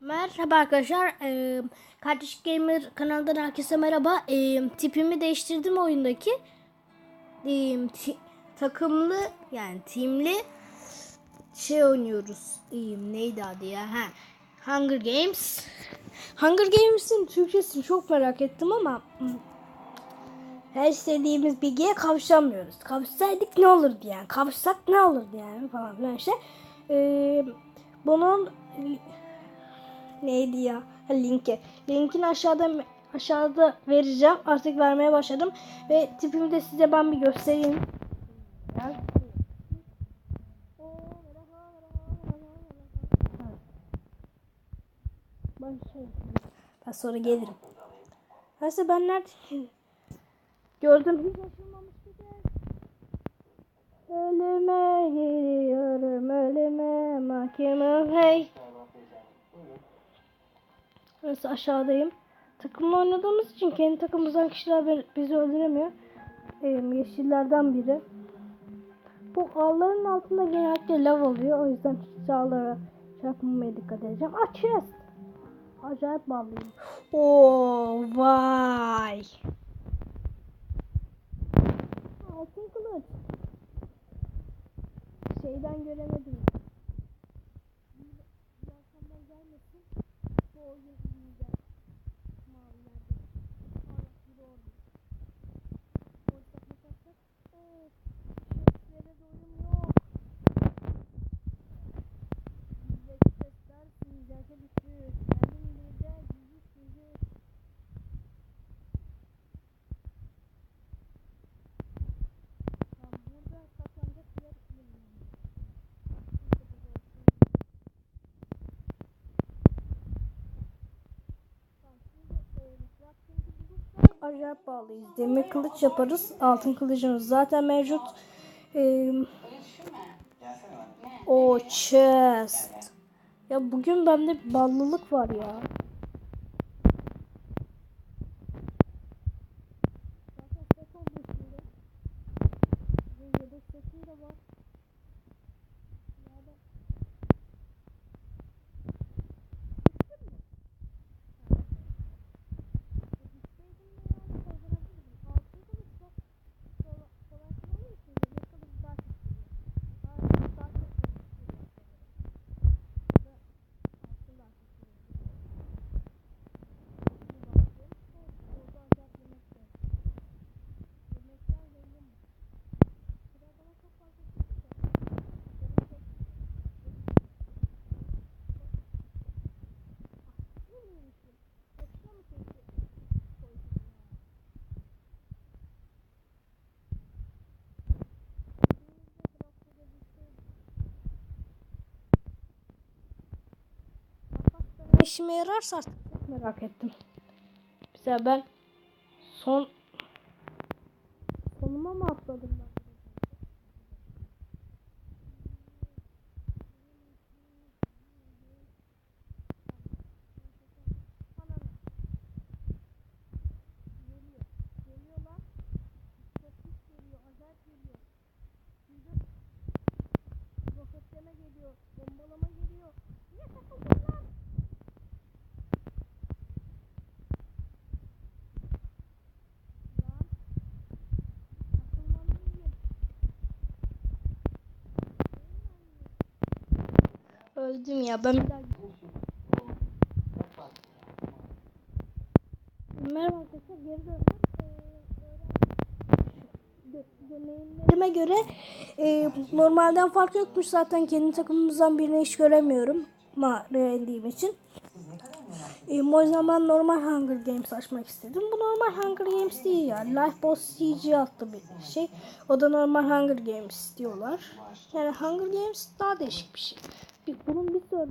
Merhaba arkadaşlar. Ee, Kardeş Gamer kanalından herkese merhaba. Ee, tipimi değiştirdim oyundaki. Ee, takımlı yani timli şey oynuyoruz. Ee, neydi adı ya? Ha. Hunger Games. Hunger Games'in Türkçesini çok merak ettim ama her istediğimiz bilgiye kavuşamıyoruz. Kavuşsaydık ne olurdu yani? Kavuşsak ne olurdu yani falan filan işte. Ee, bunun neydi ya? Ha, linki. Linkini aşağıda aşağıda vereceğim. Artık vermeye başladım ve tipimi de size ben bir göstereyim. Ben sonra gelirim. Neyse ben nerede? Gördüm hiç açılmamış Neyse aşağıdayım. Takımla oynadığımız için kendi takımımızdan kişiler bizi öldüremiyor. Ee, yeşillerden biri. Bu ağların altında genellikle lav oluyor. O yüzden hiç çarpmamaya dikkat edeceğim. Chest. Acayip bağlıyım. Oo vay. Acayip bağlıyız. Demir kılıç yaparız. Altın kılıcımız zaten mevcut. Ee, o chest. Ya bugün bende ballılık var ya. Zaten set oldu üstünde. Ve yedek seti de var. Nerede? Düştün mü? Gitseydim de yani kazanabilirdim. Altın kılıç çok kolay kolay olduğu için demir kılıç daha çok seviyorum. Daha, daha çok seviyorum. Ve altın daha çok seviyorum. Bir baktım. Evet, orada acayip yemek var. Yemekler belli mi? Sıra bana çok fazla çıktı. Canım çekti. Ah, ne yemişim? Yoksa mı keyfi? koydum ya? Elimizde bıraktı da düşseydi. Kapak da ne işime yararsa artık merak ettim. Mesela ben son sonuma mı atladım ben? Ananı. Geliyor. Geliyorlar. Çok pis geliyor. Acayip geliyor. Şimdi roketleme geliyor. Bombalama geliyor. Niye takıldın lan? Lan. Takılmalıyım. Öldüm ya. Ben bir daha Merhaba arkadaşlar geri döndüm. Deneyimlerime göre e, normalden fark yokmuş zaten kendi takımımızdan birini hiç göremiyorum. Mağarayım için. E, o yüzden ben normal Hunger Games açmak istedim. Bu normal Hunger Games değil ya. Life Boss CG adlı bir şey. O da normal Hunger Games diyorlar. Yani Hunger Games daha değişik bir şey. Bir- Bunun bir e,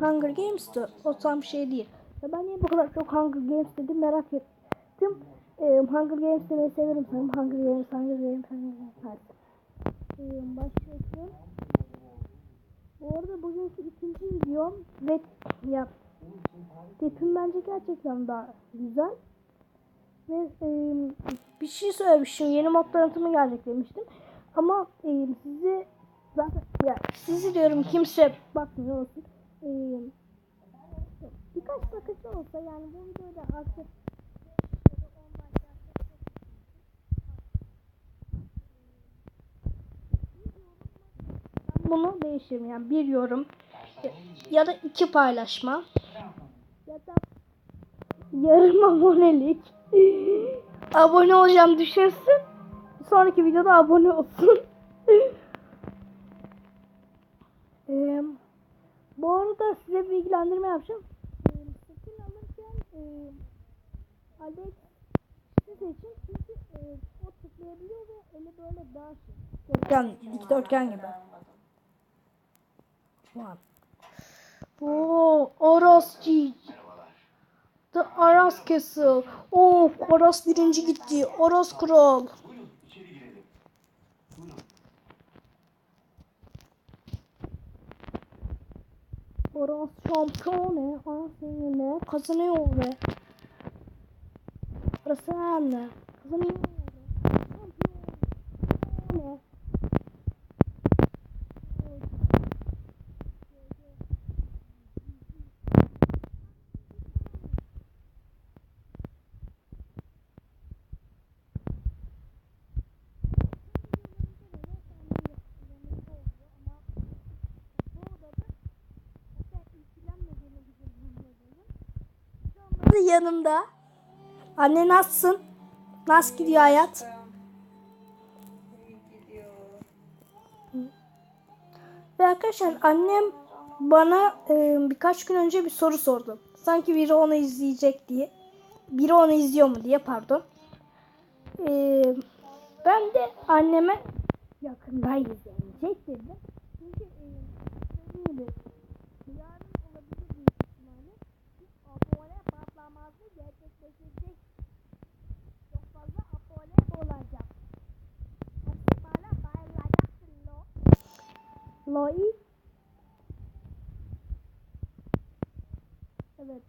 Hunger Games'ti. O tam şey değil. Ya ben niye bu kadar çok Hunger Games dedim merak ettim. Ee, Hunger Games demeyi severim sanırım. Hunger Games, Hunger Games, Hunger Games. Hadi. Ee, başlıyorum. Bu arada bugünkü ikinci videom ve ya tipim bence gerçekten daha güzel. Ve e, bir şey söylemiştim. Yeni mod tanıtımı gelecek demiştim. Ama e, sizi zaten ya sizi diyorum kimse bakmıyor olsun. E, olsa yani bu videoda artık bunu değiştiririm yani bir yorum ya da iki paylaşma ya da yarım abonelik abone olacağım düşünsün sonraki videoda abone olsun bu arada size bir bilgilendirme yapacağım skin alırken eee Alex siz için çünkü eee, o tıklayabiliyor ve eli böyle daha şey dikdörtgen, dikdörtgen gibi One. Oo, Aras G. The Aras Castle. Oo, Aras birinci gitti. Aras kral. Aras şampiyon. Aras yine kazanıyor ve anne. Kazanıyor. Yanımda. Anne nasılsın? Nasıl gidiyor hayat? Ve arkadaşlar annem bana e, birkaç gün önce bir soru sordu. Sanki biri onu izleyecek diye. Biri onu izliyor mu diye pardon. E, ben de anneme yakında izleyecek dedim. Çünkü e,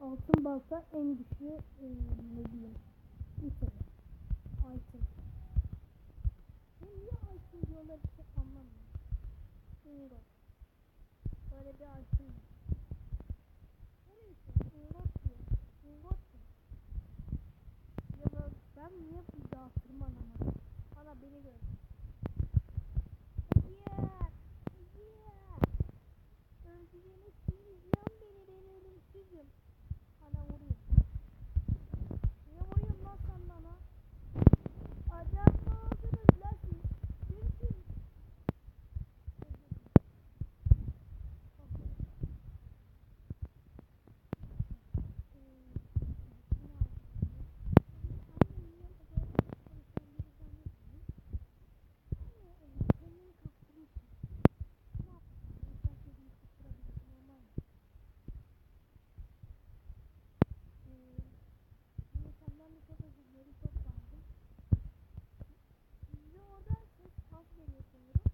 altın balta en güçlü e, ne diyeyim. Item. Item. Niye item diyorlar bir şey anlamıyorum. Ingot. Böyle bir item. var. Neyse ingot diyor. Ingot diyor. Ya ben, ben niye bir daha tırmanamadım? Bana beni gör. Yeah. Yeah. Öldüremezsiniz lan beni ben ölümsüzüm. Bana vurayım. Niye vuruyorsun lan sen bana? Adam mı oldunuz lan siz? Kimsiniz? Size orada ses az geliyor sanırım.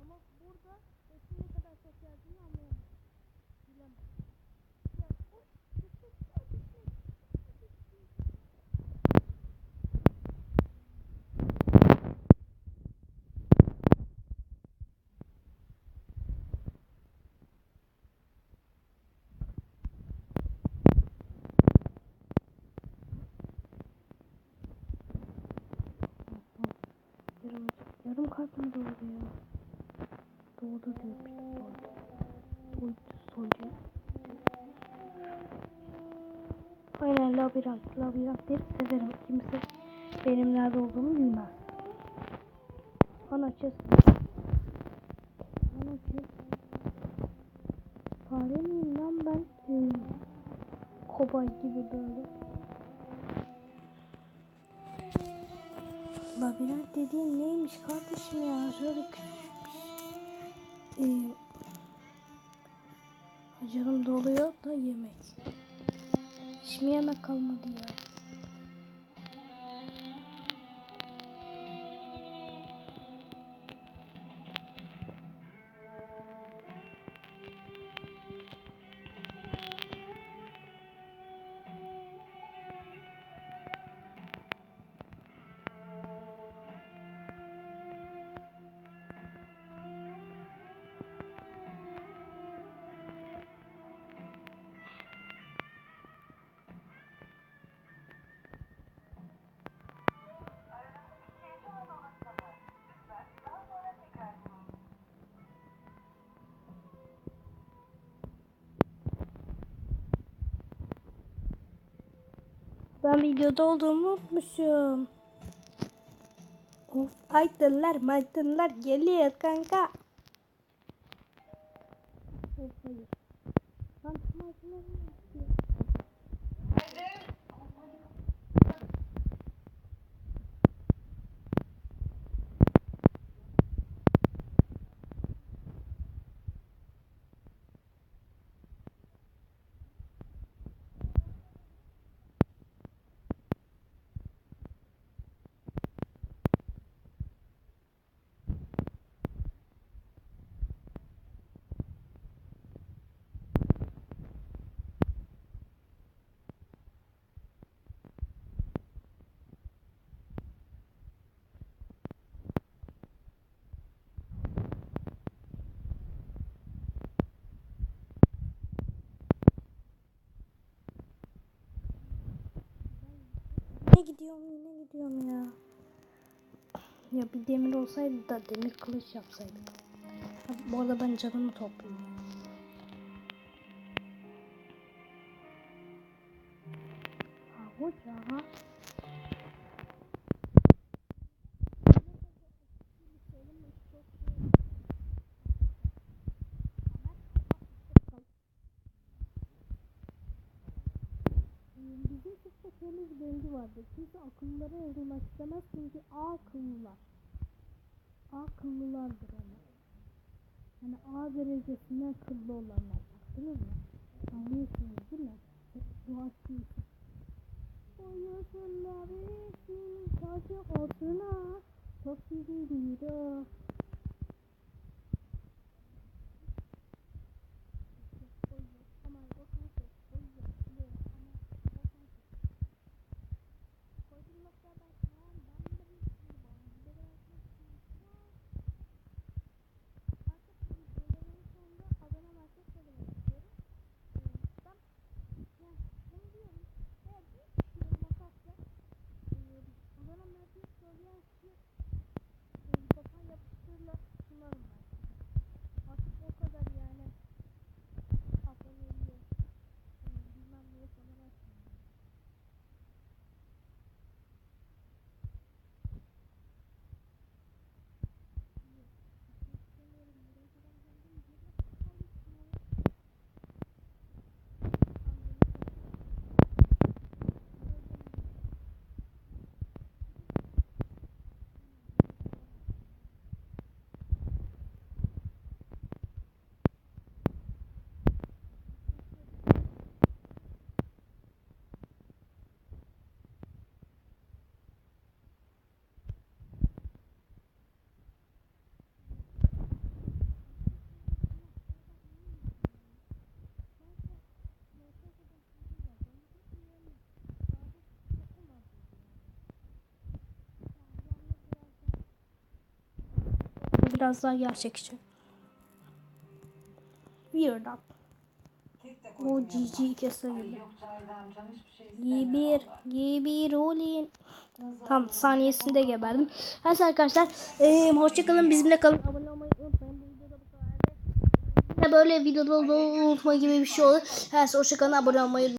Ama burada sesin ne kadar çok geldiğini anlayamam. Bilemem. Ya, o sesi sadece- Yarım, kalp doğdu ya? Doğdu diyor doğdu. Soydu. Aynen labirent. Labirentleri severim. Kimse benim nerede olduğumu bilmez. Ana chest. Ana chest. Fare miyim lan ben? Ee, kobay gibi böyle. Labirent dediğin neymiş kardeşim ya? Şöyle küçükmüş. Ee, canım doluyor da yemek. Hiç mi yemek kalmadı ya? Ben videoda olduğumu unutmuşum. Of aydınlar maydınlar geliyor kanka. Of hayır. Lan maydınlar mı istiyor? Yine gidiyorum yine gidiyorum ya. Ya bir demir olsaydı da demir kılıç yapsaydık. Bu arada ben canımı topluyorum. Ha hoca. Vardır. Kimse akıllılara yazılmak istemez çünkü akıllılar. Akıllılardır ama. Yani A derecesinden akıllı olanlar. Baktınız mı? Anlıyorsunuz değil mi? Bu aslında. Boyasınlar için tacı altına çok bir o. Artık o kadar yani. Aboneliği. Bilmem neye falan açmıyorum. Biraz daha gerçekçi. Weird up. O GG gibi. Gibir, gibir olin. Tam saniyesinde geberdim. Neyse arkadaşlar. Ee, hoşçakalın. Bizimle kalın. Abone olmayı unutmayın. Böyle videoda unutma gibi bir şey olur. Neyse hoşçakalın. Abone olmayı